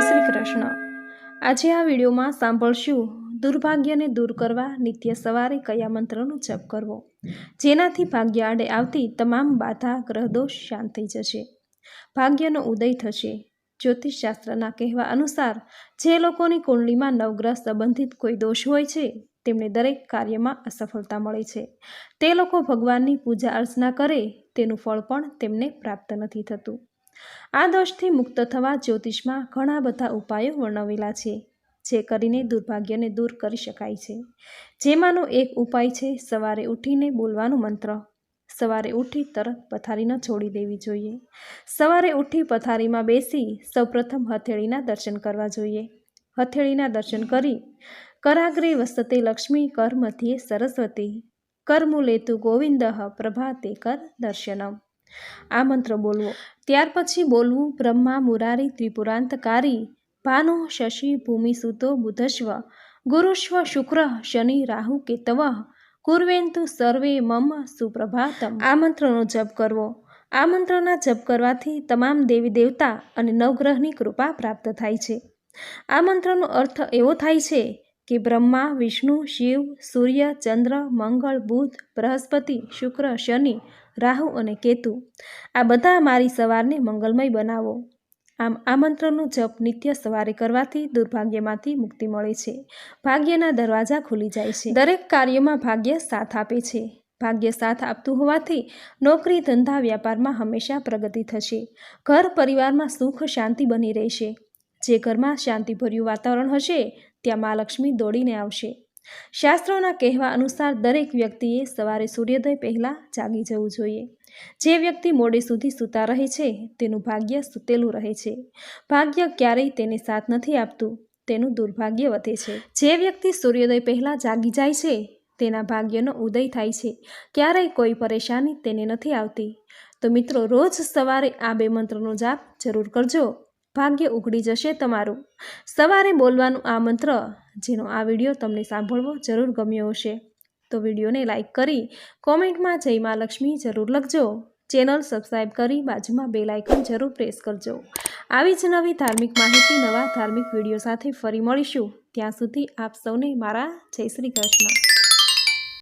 શ્રી કૃષ્ણ. આજે આ વિડીયોમાં સાંભળશું, દુર્ભાગ્યને દૂર કરવા નિત્ય સવારે કયા મંત્રનો જપ કરવો? જેનાથી ભાગ્ય આડે આવતી તમામ બાધા, ગ્રહદોષ શાંત થઈ જશે. ભાગ્યનો ઉદય થશે. જ્યોતિષશાસ્ત્રના કહેવા અનુસાર, જે લોકોની કુંડલીમાં નવગ્રહ સંબંધિત કોઈ દોષ હોય છે, તેમને દરેક કાર્યમાં અસફળતા મળે છે. તે લોકો ભગવાનની પૂજા અર્ચના કરે, તેનું ફળ પણ તેમને પ્રાપ્ત નથી થતું. આ દોષથી મુક્ત થવા જ્યોતિષમાં ઘણા બધા ઉપાયો વર્ણવેલા છે, જે કરીને દુર્ભાગ્યને દૂર કરી શકાય છે. જેમાંનો એક ઉપાય છે, સવારે ઉઠીને બોલવાનું મંત્ર. સવારે ઉઠી તરત પથારી ન છોડી દેવી જોઈએ. સવારે ઉઠી પથારીમાં બેસી સૌપ્રથમ હથેળીના દર્શન કરવા જોઈએ. હથેળીના દર્શન કરી કરાગ્રે વસતે લક્ષ્મી કર મધ્યે સરસ્વતી. કરમૂલે તુ ગોવિંદ પ્રભાતે કર દર્શનમ. આ મંત્ર બોલવો. ત્યાર પછી બોલવું બ્રહ્મા મુરારી ત્રિપુરાંતકારી ભાનો શશી ભૂમિસુતો બુધસ્વ ગુરુશ્વ શુક્ર શનિ રાહુ કેતવ. કુર્વેન્તુ સર્વે મમ સુપ્રભાતમ. આ મંત્રનો જપ કરવો. આ મંત્રના જપ કરવાથી તમામ દેવી દેવતા અને નવગ્રહની કૃપા પ્રાપ્ત થાય છે. આ મંત્રનો અર્થ એવો થાય છે કે બ્રહ્મા, વિષ્ણુ, શિવ, સૂર્ય, ચંદ્ર, મંગળ, બુધ, બૃહસ્પતિ, શુક્ર, શનિ, રાહુ અને કેતુ. આ બધા મારી સવારને મંગલમય બનાવો. આમ આ મંત્રનું જપ નિત્ય સવારે કરવાથી દુર્ભાગ્યમાંથી મુક્તિ મળે છે. ભાગ્યના દરવાજા ખુલી જાય છે. દરેક કાર્યમાં ભાગ્ય સાથ આપે છે. ભાગ્ય સાથ આપતું હોવાથી નોકરી, ધંધા, વ્યાપારમાં હંમેશા પ્રગતિ થશે. ઘર પરિવારમાં સુખ, શાંતિ બની રહેશે. જે ઘરમાં શાંતિભર્યું વાતાવરણ હશે ત્યાં મા લક્ષ્મી દોડીને આવશે. શાસ્ત્રોના કહેવા અનુસાર દરેક વ્યક્તિએ સવારે સૂર્યોદય પહેલાં જાગી જવું જોઈએ. જે વ્યક્તિ મોડે સુધી સૂતા રહે છે, તેનું ભાગ્ય સૂતેલું રહે છે. ભાગ્ય ક્યારેય તેને સાથ નથી આપતું, તેનું દુર્ભાગ્ય વધે છે. જે વ્યક્તિ સૂર્યોદય પહેલાં જાગી જાય છે, તેના ભાગ્યનો ઉદય થાય છે. ક્યારેય કોઈ પરેશાની તેને નથી આવતી. તો મિત્રો, રોજ સવારે આ બે મંત્રનો જાપ જરૂર કરજો. ભાગ્ય ઉઘડી જશે તમારું. સવારે બોલવાનું આ મંત્ર, જેનો આ વીડિયો તમને સાંભળવો જરૂર ગમ્યો હશે. તો વિડીયોને લાઇક કરી, કોમેન્ટમાં જય મા લક્ષ્મી જરૂર લખજો. ચેનલ સબસ્ક્રાઈબ કરી બાજુમાં બેલ આઇકન જરૂર પ્રેસ કરજો. આવી જ નવી ધાર્મિક માહિતી, નવા ધાર્મિક વીડિયો સાથે ફરી મળીશું. ત્યાં સુધી આપ સૌને મારા જય શ્રી કૃષ્ણ.